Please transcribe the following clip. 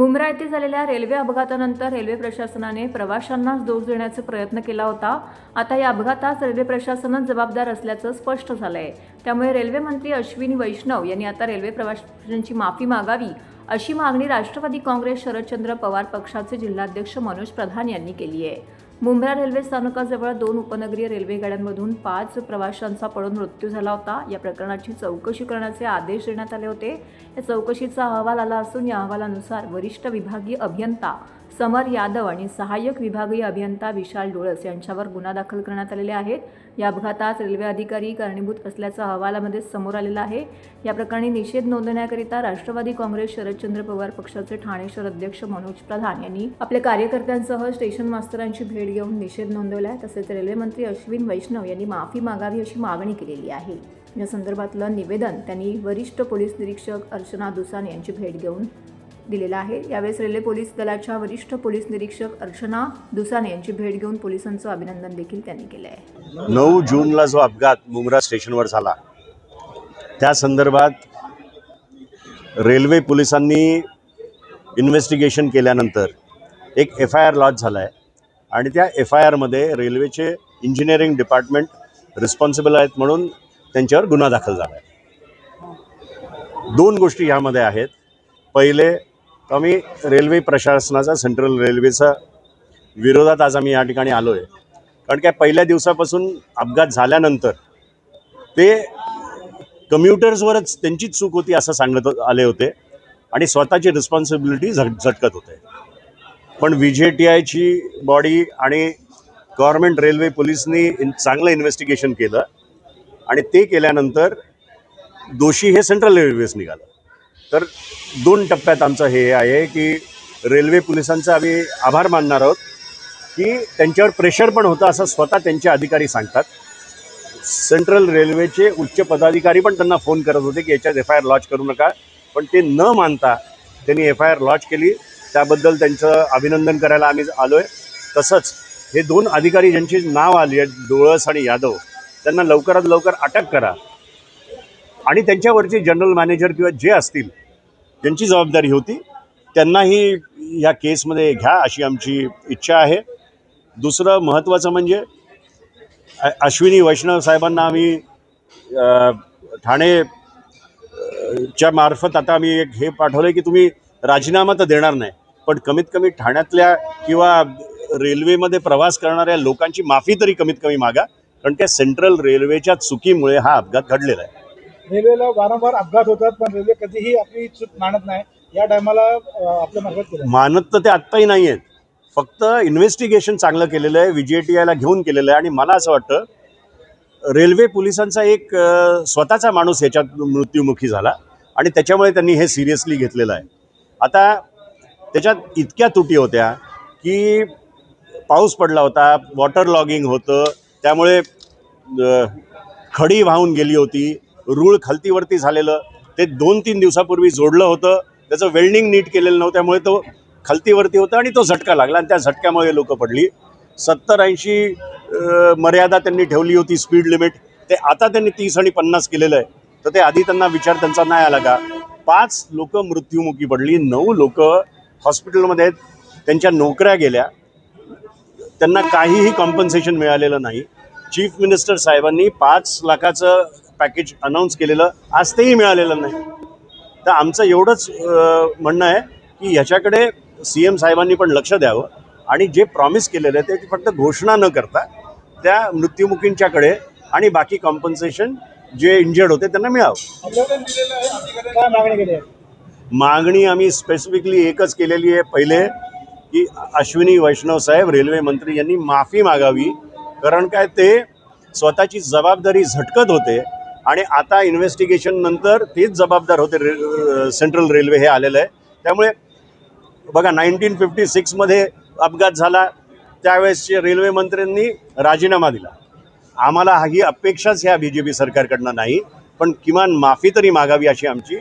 मुंब्रा येथे झालेल्या रेल्वे अपघातानंतर रेल्वे प्रशासनाने प्रवाशांनाच दोष देण्याचा प्रयत्न केला होता. आता या अपघातास रेल्वे प्रशासनच जबाबदार असल्याचं स्पष्ट झालं आहे त्यामुळे रेल्वे मंत्री अश्विनी वैष्णव यांनी आता रेल्वे प्रवाशांची माफी मागावी अशी मागणी राष्ट्रवादी काँग्रेस शरदचंद्र पवार पक्षाचे जिल्हाध्यक्ष मनोज प्रधान यांनी केली आहे. मुंब्रा रेल्वे स्थानकाजवळ दोन उपनगरीय रेल्वे गाड्यांमधून पाच प्रवाशांचा पडून मृत्यू झाला होता. या प्रकरणाची चौकशी करण्याचे आदेश देण्यात आले होते. या चौकशीचा अहवाल आला असून या अहवालानुसार वरिष्ठ विभागीय अभियंता समर यादव आणि सहाय्यक विभागीय अभियंता विशाल डोळस यांच्यावर गुन्हा दाखल करण्यात आलेले आहेत. या अपघातात रेल्वे अधिकारी कारणीभूत असल्याचा अहवालामध्ये समोर आलेला आहे. या प्रकरणी निषेध नोंदवण्याकरिता राष्ट्रवादी काँग्रेस शरदचंद्र पवार पक्षाचे ठाणे शहर अध्यक्ष मनोज प्रधान यांनी आपल्या कार्यकर्त्यांसह स्टेशन मास्तरांची भेट घेऊन निषेध नोंदवला आहे तसेच रेल्वेमंत्री अश्विन वैष्णव यांनी माफी मागावी अशी मागणी केलेली आहे. या संदर्भातलं निवेदन त्यांनी वरिष्ठ पोलीस निरीक्षक अर्चना दुसान यांची भेट घेऊन दिलेला आहे. यावेळेस रेल्वे पोलीस दलाच्या वरिष्ठ पोलीस निरीक्षक अर्चना दुसाने यांची भेट घेऊन पोलिसांचं अभिनंदन देखील त्यांनी केलं आहे नऊ जूनला जो अपघात मुंब्रा स्टेशनवर झाला त्या संदर्भात रेल्वे पोलिसांनी इन्व्हेस्टिगेशन केल्यानंतर एक एफ आय आर लॉज झाला आहे आणि त्या एफ आय आरमध्ये रेल्वेचे इंजिनिअरिंग डिपार्टमेंट रिस्पॉन्सिबल आहेत म्हणून त्यांच्यावर गुन्हा दाखल झाला आहे दोन गोष्टी ह्यामध्ये आहेत. पहिले तर आम्ही रेल्वे प्रशासनाचा सेंट्रल रेल्वेचा विरोधात आज आम्ही या ठिकाणी आलो आहे कारण काय पहिल्या दिवसापासून अपघात झाल्यानंतर ते कम्युटर्सवरच त्यांचीच चूक होती असं सांगत आले होते आणि स्वतःची रिस्पॉन्सिबिलिटी झट झटकत होते. पण व्ही जे टी आयची बॉडी आणि गव्हर्मेंट रेल्वे पोलिसनी इन चांगलं इन्व्हेस्टिगेशन केलं आणि ते केल्यानंतर दोषी हे सेंट्रल रेल्वेज निघालं. तर दोन टप्प्यात आमचं हे आहे की रेल्वे पोलिसांचा आम्ही आभार मानणार आहोत की त्यांच्यावर प्रेशर पण होतं असं स्वतः त्यांचे अधिकारी सांगतात. सेंट्रल रेल्वेचे उच्च पदाधिकारी पण त्यांना फोन करत होते की याच्यात एफ आय आर लॉन्च करू नका. पण ते न मानता त्यांनी एफ आय आर लॉन्च केली. त्याबद्दल त्यांचं अभिनंदन करायला आम्ही आलो आहे तसंच हे दोन अधिकारी ज्यांची नाव आली आहेत डोळस आणि यादव त्यांना लवकरात लवकर अटक करा. आणि त्यांच्यावरचे जनरल मॅनेजर किंवा जे असतील ज्यांची जबाबदारी होती. त्यांनाही ह्या केसमध्ये घ्या अशी आमची इच्छा आहे. दुसरं महत्त्वाचं म्हणजे अश्विनी वैष्णव साहेबांना आम्ही ठाणे च्या मार्फत आता आम्ही एक हे पाठवलं आहे की तुम्ही राजीनामा तर देणार नाही पण कमीत कमी ठाण्यातल्या किंवा रेल्वेमध्ये प्रवास करणाऱ्या लोकांची माफी तरी कमीत कमी मागा कारण त्या सेंट्रल रेल्वेच्या चुकीमुळे हा अपघात घडलेला आहे. रेल्वेला वारंवार अपघात होतात पण रेल्वे कधीही आपली चूक मानत नाही. या टायमाला आपलं मार्फत केलं मानत तर ते आत्ताही नाही आहेत. फक्त इन्व्हेस्टिगेशन चांगलं केलेलं आहे व्ही टी आयला घेऊन केलेलं आहे. आणि मला असं वाटतं रेल्वे पोलिसांचा एक अ, स्वतःचा माणूस ह्याच्यात मृत्युमुखी झाला. आणि त्याच्यामुळे त्यांनी हे सिरियसली घेतलेलं आहे. आता त्याच्यात इतक्या त्रुटी होत्या की पाऊस पडला होता वॉटर लॉगिंग होतं. त्यामुळे अ, खडी वाहून गेली होती. रूळ खालतीवरती झालेलं ते दोन तीन दिवसापूर्वी जोडलं होतं. त्याचं वेल्डिंग नीट केलेलं नव्हतं त्यामुळे तो खालतीवरती होता आणि तो झटका लागला आणि त्या झटक्यामुळे लोक पडली. सत्तर ऐंशी मर्यादा त्यांनी ठेवली होती स्पीड लिमिट ते आता त्यांनी तीस आणि पन्नास केलेलं आहे. तर ते आधी त्यांना विचार त्यांचा नाही आला का? पाच लोक मृत्युमुखी पडली नऊ लोक हॉस्पिटलमध्ये आहेत. त्यांच्या नोकऱ्या गेल्या. त्यांना काहीही कॉम्पन्सेशन मिळालेलं नाही. चीफ मिनिस्टर साहेबांनी पाच लाखाचं पॅकेज अनाऊन्स केलेलं आज तेही मिळालेलं नाही. तर आमचं एवढंच म्हणणं आहे की ह्याच्याकडे सी एम साहेबांनी पण लक्ष द्यावं आणि जे प्रॉमिस केलेलं आहे ते फक्त घोषणा न करता त्या मृत्युमुखींच्याकडे आणि बाकी कॉम्पन्सेशन जे इंजर्ड होते त्यांना मिळावं. मागणी आम्ही स्पेसिफिकली एकच केलेली आहे. पहिले की अश्विनी वैष्णव साहेब रेल्वे मंत्री यांनी माफी मागावी. कारण काय? ते स्वतःची जबाबदारी झटकत होते. आणि आता इन्व्हेस्टिगेशन नंतर तेच जबाबदार होते रे सेंट्रल रेल्वे हे आलेलं. आहे त्यामुळे बघा नाईन्टीन फिफ्टी सिक्समध्ये अपघात झाला. त्यावेळेसचे रेल्वे मंत्र्यांनी राजीनामा दिला. आम्हाला ही अपेक्षाच ह्या बी जे पी सरकारकडनं नाही पण किमान माफी तरी मागावी अशी आमची